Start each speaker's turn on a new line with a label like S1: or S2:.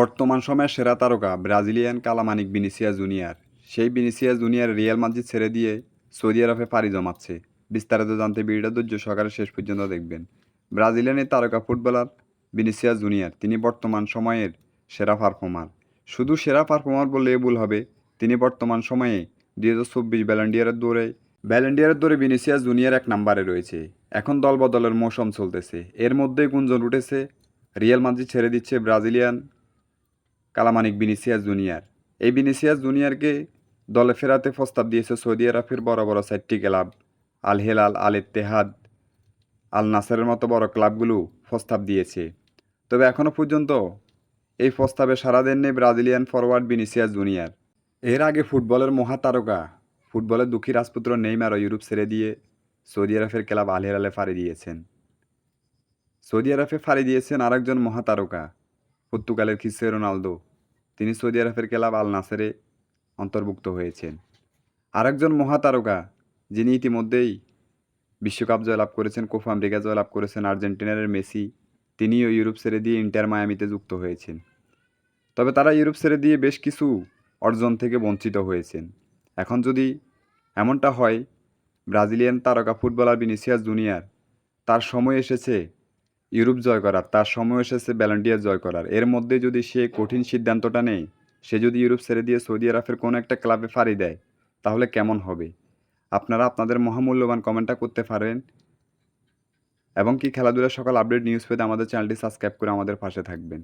S1: বর্তমান সময়ের সেরা তারকা ব্রাজিলিয়ান কালামানিক বিনিসিয়া জুনিয়র। সেই বিনিসিয়া জুনিয়র রিয়াল মাদ্রিদ ছেড়ে দিয়ে সৌদি আরবে পাড়ি জমাচ্ছে। বিস্তারিত জানতে ভিডিওটা ধৈর্য সহকারে শেষ পর্যন্ত দেখবেন। ব্রাজিলিয়ান এই তারকা ফুটবলার বিনিসিয়া জুনিয়র, তিনি বর্তমান সময়ের সেরা পারফর্মার। শুধু সেরা পারফর্মার বললে ভুল হবে, তিনি বর্তমান সময়ে দুই হাজার চব্বিশ ব্যালেন্ডিয়ারের দৌড়ে ব্যালেন্ডিয়ারের দৌড়ে বিনিসিয়া জুনিয়র এক নাম্বারে রয়েছে। এখন দল বদলের মৌসুম চলতেছে। এর মধ্যেই গুঞ্জন উঠেছে, রিয়াল মাদ্রিদ ছেড়ে দিচ্ছে ব্রাজিলিয়ান কালামানিক বিনিসিয়াস জুনিয়র। এই বিনিসিয়াস জুনিয়রকে দলে ফেরাতে প্রস্তাব দিয়েছে সৌদি আরবের বড় বড় চারটি ক্লাব, আল হেলাল, আল ইত্তেহাদ, আল নাসারের মতো বড় ক্লাবগুলো প্রস্তাব দিয়েছে। তবে এখনও পর্যন্ত এই প্রস্তাবে সাড়া দেননি ব্রাজিলিয়ান ফরওয়ার্ড বিনিসিয়াস জুনিয়র। এর আগে ফুটবলের মহাতারকা, ফুটবলের দুঃখী রাজপুত্র নেইমারও ইউরোপ ছেড়ে দিয়ে সৌদি আরবের ক্লাব আল হেলালে ফাড়ি দিয়েছেন। সৌদি আরবে ফাড়ি দিয়েছেন আরেকজন মহাতারকা, পর্তুগালের খ্রিস্টিয়ানো রোনালদো। তিনি সৌদি আরবের ক্লাব আল নাসেরে অন্তর্ভুক্ত হয়েছেন। আরেকজন মহাতারকা, যিনি ইতিমধ্যেই বিশ্বকাপ জয়লাভ করেছেন কোফা আমেরিকা জয়লাভ করেছেন, আর্জেন্টিনার মেসি, তিনিও ইউরোপ ছেড়ে দিয়ে ইন্টার মায়ামিতে যুক্ত হয়েছেন। তবে তারা ইউরোপ ছেড়ে দিয়ে বেশ কিছু অর্জন থেকে বঞ্চিত হয়েছেন। এখন যদি এমনটা হয়, ব্রাজিলিয়ান তারকা ফুটবলার বিনিসিয়াস জুনিয়র, তার সময় এসেছে ইউরোপ জয় করার, তার সময় এসেছে ব্যালেন্ডিয়ার জয় করার। এর মধ্যে যদি সে কঠিন সিদ্ধান্তটা নেয়, সে যদি ইউরোপ ছেড়ে দিয়ে সৌদি আরবের কোনো একটা ক্লাবে ফাড়ি দেয়, তাহলে কেমন হবে? আপনারা আপনাদের মহামূল্যবান কমেন্টটা করতে পারেন। এবং কি খেলাধুলার সকাল আপডেট, নিউজ পেতে আমাদের চ্যানেলটি সাবস্ক্রাইব করে আমাদের পাশে থাকবেন।